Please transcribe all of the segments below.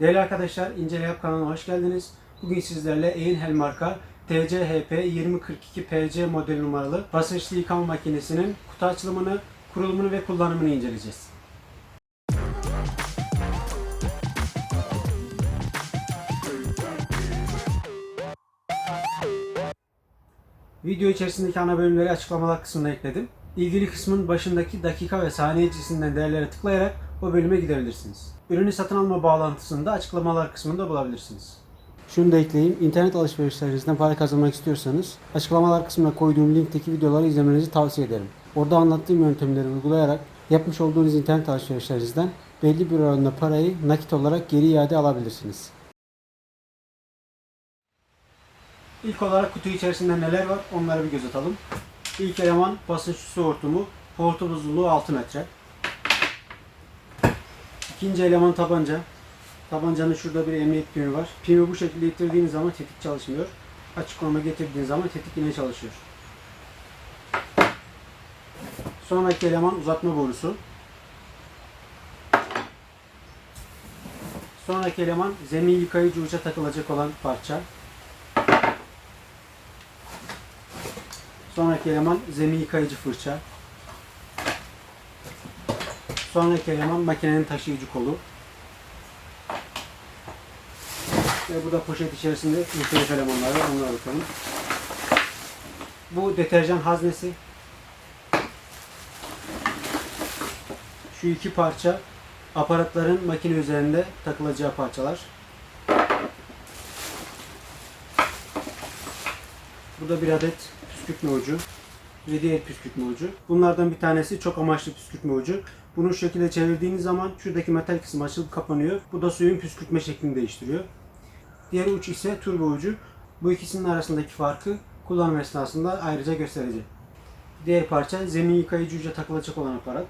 Değerli arkadaşlar, İncele Yap kanalına hoş geldiniz. Bugün sizlerle Einhell marka TCHP 2042 PC model numaralı basınçlı yıkama makinesinin kutu açılımını, kurulumunu ve kullanımını inceleyeceğiz. Video içerisindeki ana bölümleri açıklamalar kısmına ekledim. İlgili kısmın başındaki dakika ve saniye cinsinden değerlere tıklayarak o bölüme gidebilirsiniz. Ürünü satın alma bağlantısını da açıklamalar kısmında bulabilirsiniz. Şunu da ekleyeyim. İnternet alışverişlerinizden para kazanmak istiyorsanız açıklamalar kısmına koyduğum linkteki videoları izlemenizi tavsiye ederim. Orada anlattığım yöntemleri uygulayarak yapmış olduğunuz internet alışverişlerinizden belli bir oranda parayı nakit olarak geri iade alabilirsiniz. İlk olarak kutu içerisinde neler var onlara bir göz atalım. İlk eleman basınç su hortumu, hortum uzunluğu 6 metre. İkinci eleman tabanca. Tabancanın şurada bir emniyet pimi var. Pimi bu şekilde ittirdiğiniz zaman tetik çalışmıyor. Açık konuma getirdiğiniz zaman tetik yine çalışıyor. Sonraki eleman uzatma borusu. Sonraki eleman zemin yıkayıcı uca takılacak olan parça. Sonraki eleman zemin yıkayıcı fırça. Sonraki eleman makinenin taşıyıcı kolu. Ve burada poşet içerisinde muhtelif elemanlar var. Onlara bakalım. Bu deterjan haznesi. Şu iki parça aparatların makine üzerinde takılacağı parçalar. Burada bir adet püskürtme ucu ve diğer püskürtme ucu. Bunlardan bir tanesi çok amaçlı püskürtme ucu. Bunu şu şekilde çevirdiğiniz zaman şuradaki metal kısmı açılıp kapanıyor. Bu da suyun püskürtme şeklini değiştiriyor. Diğer uç ise turbo ucu. Bu ikisinin arasındaki farkı kullanım esnasında ayrıca göstereceğim. Diğer parça zemin yıkayıcı uca takılacak olan aparat.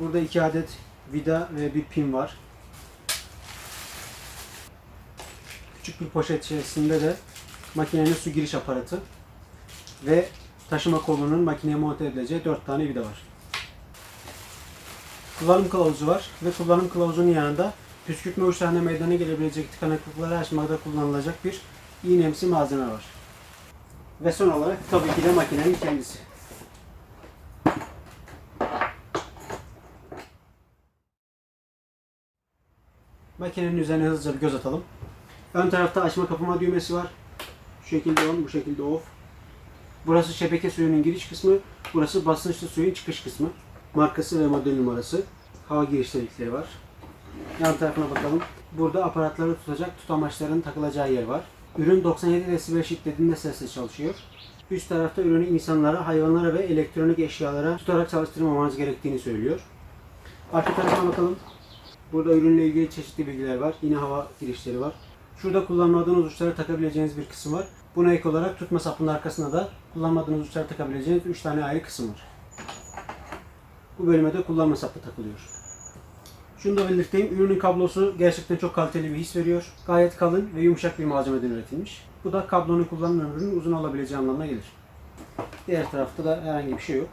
Burada iki adet vida ve bir pin var. Küçük bir poşet içerisinde de makinenin su giriş aparatı ve taşıma kolunun makineye monte edileceği 4 tane vida var. Kullanım kılavuzu var ve kullanım kılavuzunun yanında püskürtme uçlarına meydana gelebilecek tıkanıklıkları aşmada kullanılacak bir iğnemsi malzeme var. Ve son olarak tabii ki de makinenin kendisi. Makinenin üzerine hızlıca bir göz atalım. Ön tarafta açma kapama düğmesi var. Şekilde on, bu şekilde off. Burası şebeke suyunun giriş kısmı. Burası basınçlı suyun çıkış kısmı. Markası ve model numarası. Hava giriş delikleri var. Yan tarafına bakalım. Burada aparatları tutacak tutamaçların takılacağı yer var. Ürün 97 desibel şiddetinde sesle çalışıyor. Üst tarafta ürünü insanlara, hayvanlara ve elektronik eşyalara tutarak çalıştırmamanız gerektiğini söylüyor. Arka tarafına bakalım. Burada ürünle ilgili çeşitli bilgiler var. Yine hava girişleri var. Şurada kullanmadığınız uçlara takabileceğiniz bir kısım var. Buna ek olarak tutma sapının arkasında da kullanmadığınız uçlara takabileceğiniz 3 tane ayrı kısım var. Bu bölüme de kullanma sapı takılıyor. Şunu da belirteyim. Ürünün kablosu gerçekten çok kaliteli bir his veriyor. Gayet kalın ve yumuşak bir malzemeden üretilmiş. Bu da kablonun kullanım ömrünün uzun olabileceği anlamına gelir. Diğer tarafta da herhangi bir şey yok.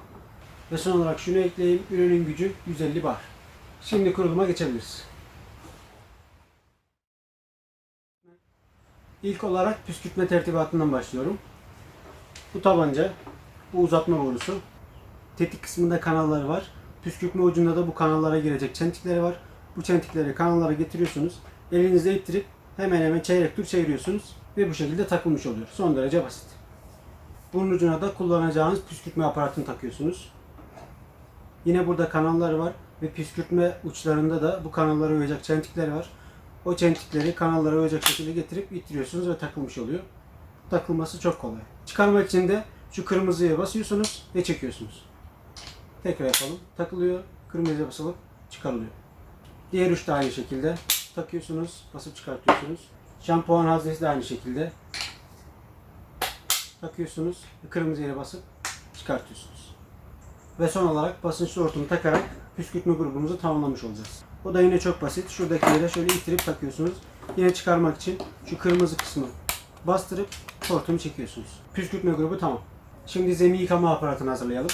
Ve son olarak şunu ekleyeyim. Ürünün gücü 150 bar. Şimdi kuruluma geçebiliriz. İlk olarak püskürtme tertibatından başlıyorum. Bu tabanca, bu uzatma borusu. Tetik kısmında kanalları var. Püskürtme ucunda da bu kanallara girecek çentikleri var. Bu çentikleri kanallara getiriyorsunuz. Elinizle ittirip hemen hemen çeyrek tur çeviriyorsunuz ve bu şekilde takılmış oluyor. Son derece basit. Bunun ucuna da kullanacağınız püskürtme aparatını takıyorsunuz. Yine burada kanallar var ve püskürtme uçlarında da bu kanallara uyacak çentikler var. O çentikleri kanallara uyacak şekilde getirip ittiriyorsunuz ve takılmış oluyor. Takılması çok kolay. Çıkarmak için de şu kırmızıya basıyorsunuz ve çekiyorsunuz. Tekrar yapalım. Takılıyor, kırmızıya basılıp çıkarılıyor. Diğer uç da aynı şekilde takıyorsunuz, basıp çıkartıyorsunuz. Şampuan haznesi de aynı şekilde takıyorsunuz kırmızı yere basıp çıkartıyorsunuz. Ve son olarak basınçlı hortumu takarak püskürtme grubumuzu tamamlamış olacağız. O da yine çok basit. Şuradaki yere şöyle ittirip takıyorsunuz. Yine çıkarmak için şu kırmızı kısmı bastırıp hortumu çekiyorsunuz. Püskürtme grubu tamam. Şimdi zemin yıkama aparatını hazırlayalım.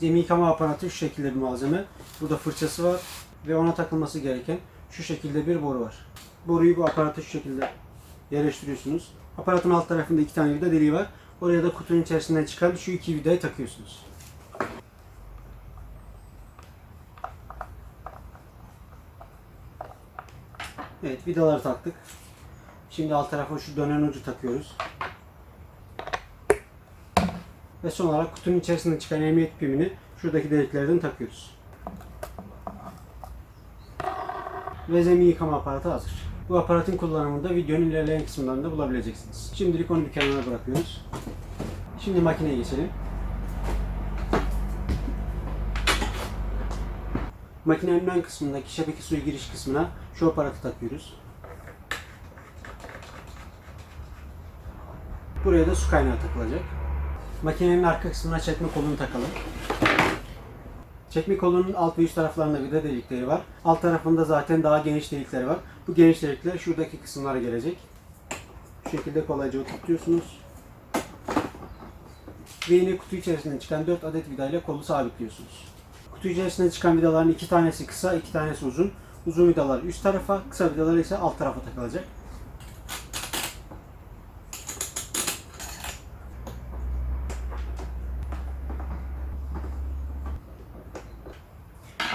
Zemin yıkama aparatı şu şekilde bir malzeme. Burada fırçası var. ve ona takılması gereken şu şekilde bir boru var. Boruyu bu aparata şu şekilde yerleştiriyorsunuz. Aparatın alt tarafında iki tane vida deliği var. Oraya da kutunun içerisinden çıkan şu iki vidayı takıyorsunuz. Evet vidaları taktık. Şimdi alt tarafa şu dönen ucu takıyoruz. Ve son olarak kutunun içerisinden çıkan emniyet pimini şuradaki deliklerden takıyoruz. Ve zemin yıkama aparatı hazır. Bu aparatın kullanımını da videonun ilerleyen kısımlarında bulabileceksiniz. Şimdilik onu bir kenara bırakıyoruz. Şimdi makineye geçelim. Makinenin ön kısmındaki şebeke suyu giriş kısmına şu aparatı takıyoruz. Buraya da su kaynağı takılacak. Makinenin arka kısmına çekme kolunu takalım. Çekme kolunun alt ve üst taraflarında vida delikleri var. Alt tarafında zaten daha geniş delikleri var. Bu geniş delikler şuradaki kısımlara gelecek. Şu şekilde kolayca oturtuyorsunuz. Ve yine kutu içerisinden çıkan 4 adet vidayla kolu sabitliyorsunuz. Kutu içerisinden çıkan vidaların iki tanesi kısa, iki tanesi uzun. Uzun vidalar üst tarafa, kısa vidalar ise alt tarafa takılacak.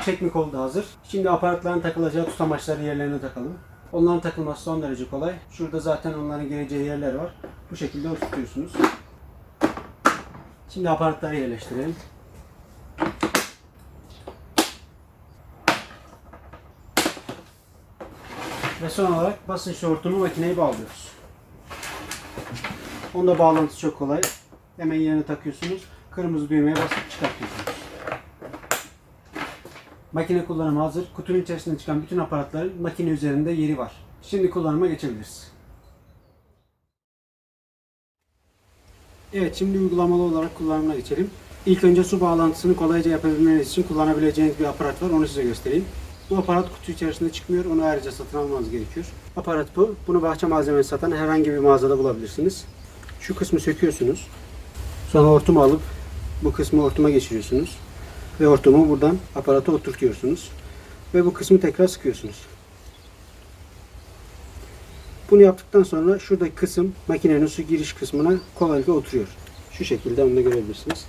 Çekme kolu da hazır. Şimdi aparatların takılacağı tutamaçları yerlerine takalım. Onların takılması son derece kolay. Şurada zaten onların geleceği yerler var. Bu şekilde oturtuyorsunuz. Şimdi aparatları yerleştirelim. Ve son olarak basınç hortumu makineye bağlıyoruz. Onda bağlantısı çok kolay. Hemen yerine takıyorsunuz. Kırmızı düğmeye basıp çıkartıyorsunuz. Makine kullanımı hazır. Kutunun içerisinden çıkan bütün aparatların makine üzerinde yeri var. Şimdi kullanıma geçebiliriz. Evet şimdi uygulamalı olarak kullanımına geçelim. İlk önce su bağlantısını kolayca yapabilmeniz için kullanabileceğiniz bir aparat var. Onu size göstereyim. Bu aparat kutu içerisinde çıkmıyor. Onu ayrıca satın almanız gerekiyor. Aparat bu. Bunu bahçe malzemesi satan herhangi bir mağazada bulabilirsiniz. Şu kısmı söküyorsunuz. Sonra hortumu alıp bu kısmı hortuma geçiriyorsunuz. Ve hortumu buradan aparata oturtuyorsunuz. Ve bu kısmı tekrar sıkıyorsunuz. Bunu yaptıktan sonra şuradaki kısım makinenin su giriş kısmına kolaylıkla oturuyor. Şu şekilde onu da görebilirsiniz.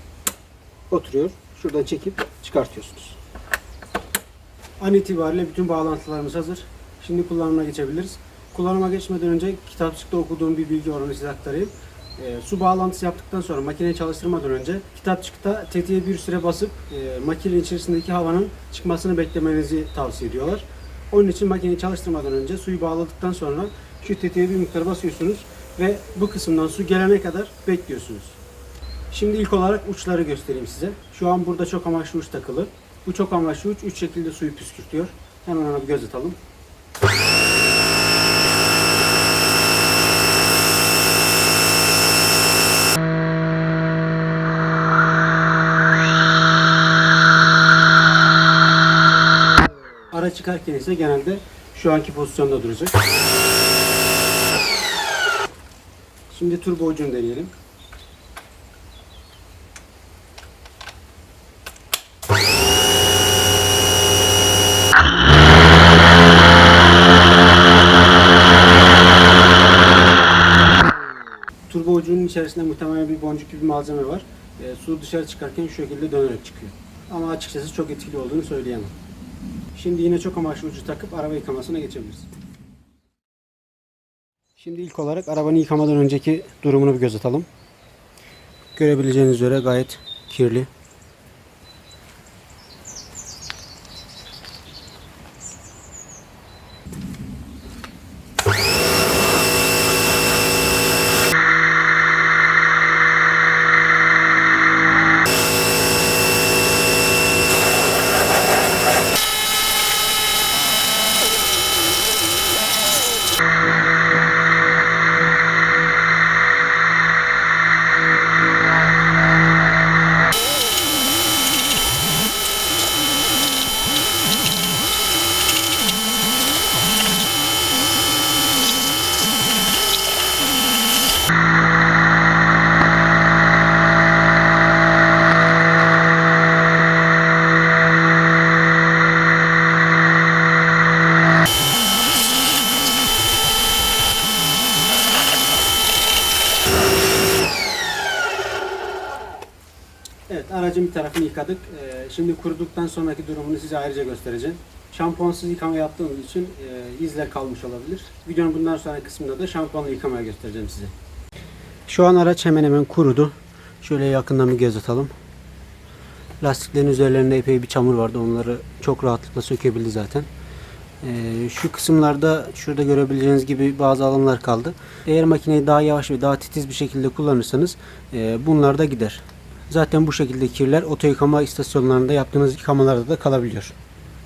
Oturuyor. Şuradan çekip çıkartıyorsunuz. An itibariyle bütün bağlantılarımız hazır. Şimdi kullanıma geçebiliriz. Kullanıma geçmeden önce kitapçıkta okuduğum bir bilgi onu size aktarayım. E, su bağlantısı yaptıktan sonra makineyi çalıştırmadan önce kitapçıkta tetiğe bir süre basıp e, makinenin içerisindeki havanın çıkmasını beklemenizi tavsiye ediyorlar. Onun için makineyi çalıştırmadan önce suyu bağladıktan sonra şu tetiğe bir miktar basıyorsunuz ve bu kısımdan su gelene kadar bekliyorsunuz. Şimdi ilk olarak uçları göstereyim size. Şu an burada çok amaçlı uç takılı. Bu çok amaçlı uç üç şekilde suyu püskürtüyor. Hemen ona bir göz atalım. Ara çıkarken ise genelde şu anki pozisyonda duracak. Şimdi turbo ucunu deneyelim. Turbo ucunun içerisinde muhtemelen bir boncuk gibi bir malzeme var. E, su dışarı çıkarken şu şekilde dönerek çıkıyor. Ama açıkçası çok etkili olduğunu söyleyemem. Şimdi yine çok amaçlı ucu takıp araba yıkamasına geçebiliriz. Şimdi ilk olarak arabanı yıkamadan önceki durumunu bir göz atalım. Görebileceğiniz üzere gayet kirli. Aracın bir tarafını yıkadık. Ee, şimdi kuruduktan sonraki durumunu size ayrıca göstereceğim. Şampuansız yıkama yaptığımız için e, izler kalmış olabilir. Videonun bundan sonraki kısmında da şampuanla yıkamaya göstereceğim size. Şu an araç hemen hemen kurudu. Şöyle yakından bir göz atalım. Lastiklerin üzerlerinde epey bir çamur vardı. Onları çok rahatlıkla sökebildi zaten. Ee, şu kısımlarda şurada görebileceğiniz gibi bazı alımlar kaldı. Eğer makineyi daha yavaş ve daha titiz bir şekilde kullanırsanız e, bunlar da gider. Zaten bu şekilde kirler oto yıkama istasyonlarında yaptığınız yıkamalarda da kalabiliyor.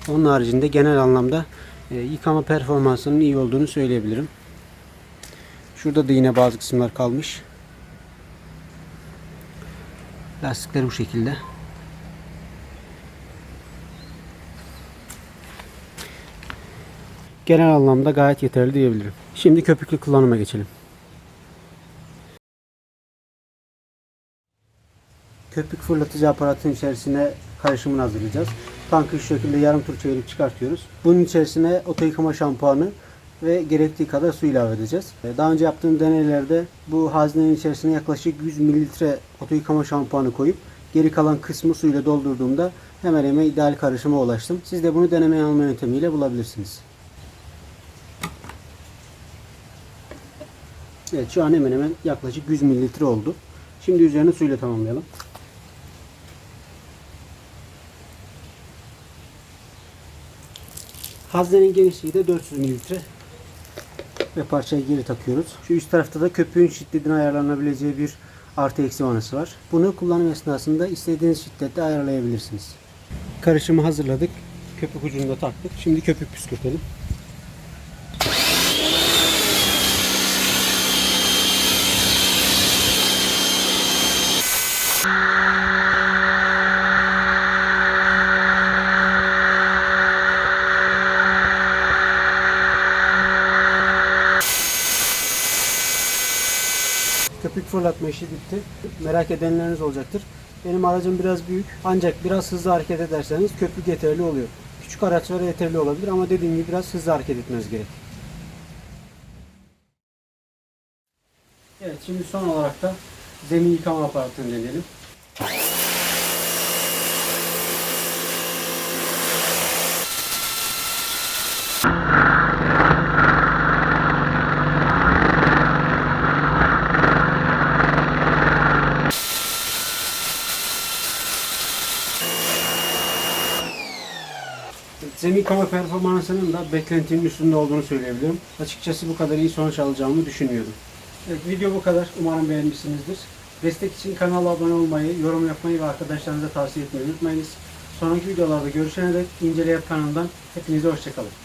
Onun haricinde genel anlamda e, yıkama performansının iyi olduğunu söyleyebilirim. Şurada da yine bazı kısımlar kalmış. Lastikler bu şekilde. Genel anlamda gayet yeterli diyebilirim. Şimdi köpüklü kullanıma geçelim. Köpük fırlatıcı aparatın içerisine karışımını hazırlayacağız. Tankı şu şekilde yarım tur çevirip çıkartıyoruz. Bunun içerisine oto yıkama şampuanı ve gerektiği kadar su ilave edeceğiz. Ee, Daha önce yaptığım deneylerde bu haznenin içerisine yaklaşık 100 mililitre oto yıkama şampuanı koyup geri kalan kısmı suyla doldurduğumda hemen hemen ideal karışıma ulaştım. Siz de bunu deneme yanılma yöntemiyle bulabilirsiniz. Evet şu an hemen hemen yaklaşık 100 mililitre oldu. Şimdi üzerine suyla tamamlayalım. Haznenin genişliği de 400 mililitre ve parçayı geri takıyoruz. Şu üst tarafta da köpüğün şiddetini ayarlanabileceği bir artı eksi vanası var. Bunu kullanım esnasında istediğiniz şiddette ayarlayabilirsiniz. Karışımı hazırladık. Köpük ucunu da taktık. Şimdi köpük püskürtelim. Köpük fırlatma işi bitti. Merak edenleriniz olacaktır. Benim aracım biraz büyük ancak biraz hızlı hareket ederseniz köpük yeterli oluyor. Küçük araçlara yeterli olabilir ama dediğim gibi biraz hızlı hareket etmeniz gerek. Evet şimdi son olarak da zemin yıkama aparatını deneyelim. Zemin yıkama performansının da beklentinin üstünde olduğunu söyleyebilirim. Açıkçası bu kadar iyi sonuç alacağımı düşünmüyordum. Evet, video bu kadar. Umarım beğenmişsinizdir. Destek için kanala abone olmayı, yorum yapmayı ve arkadaşlarınıza tavsiye etmeyi unutmayınız. Sonraki videolarda görüşene dek İnceleyip kanalından hepinize hoşçakalın.